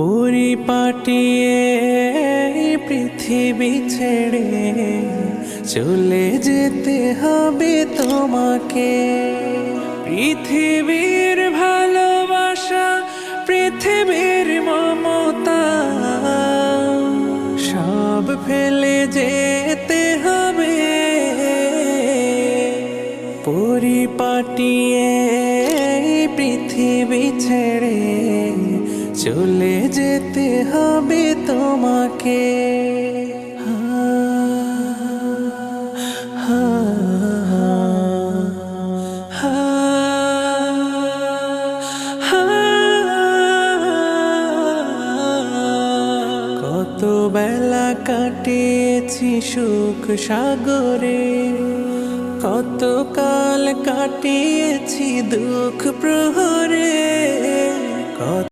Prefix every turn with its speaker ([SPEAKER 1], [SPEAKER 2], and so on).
[SPEAKER 1] পরিপাটিয়ে পৃথিবী ছেড়ে চলে যেতে হবে তোমাকে। পৃথিবীর ভালোবাসা, পৃথিবীর মমতা, সব ফেলে যেতে হবে। পরিপাটিয়ে পৃথিবী ছেড়ে চলে যেতে হবে তোমাকে। কত বেলা কাটিয়েছি সুখ সাগরে কত কাল কাটিয়েছি দুঃখ প্রহরে।